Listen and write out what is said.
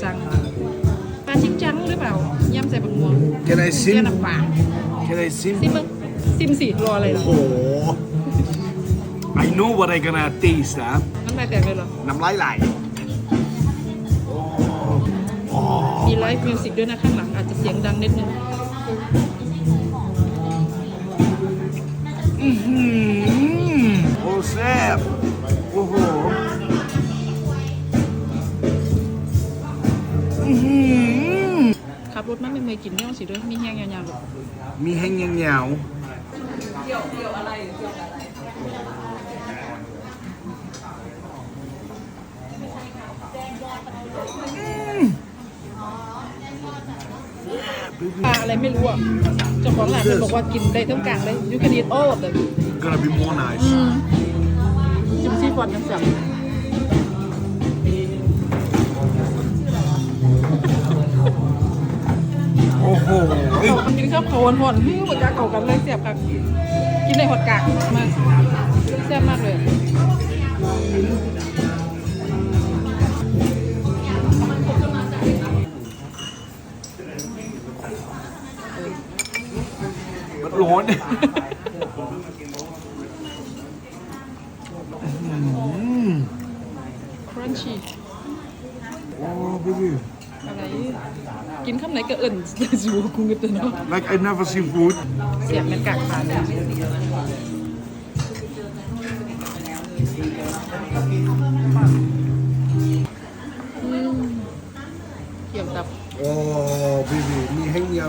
สั่งปลาชิงจังหรือเปล่ายำใส่บักม่วง Can I เสีย sim? น้ำปลา Can I sim? ซิมมึงซิมสิรออะไรล่ะโอ้โห I know what I gonna taste นะน้ำลายแตกเลยเหรอ น้ำลายไหลโอ้มีไลฟ์มิวสิกด้วยนะข้างหลังอาจจะเสียงดังนิดนึงอื้อหือโอ้แซ่บ ขับรถมาไม่เคยกินเนี่ยสิด้วยมีแห้งยาวๆหรอกมีแห้งยาวๆปลาอะไรไม่รู้อะเจ้าของร้านมันบอกว่ากินได้ทั้งกลางเลย you can eat all of them gonna be more nice อืมจิ้มซีฟอนกันสั่ง โอ้โหเอ้ยกินข้าวเขาหอนๆฮื้อหมดกาเก่ากันเลยเสียบครับกินในหอดกากมากแซ่บมากเลยมันร้อนครันชีโอ้เบบี้อะไร กินข้าวไหนก็เอิ่นจูกุ้งกันตัวเนาะ like I never seen food เสียบเป็นกากปลาเลยอืมเกี่ยวตับโอ้เบบี้มีแห้งย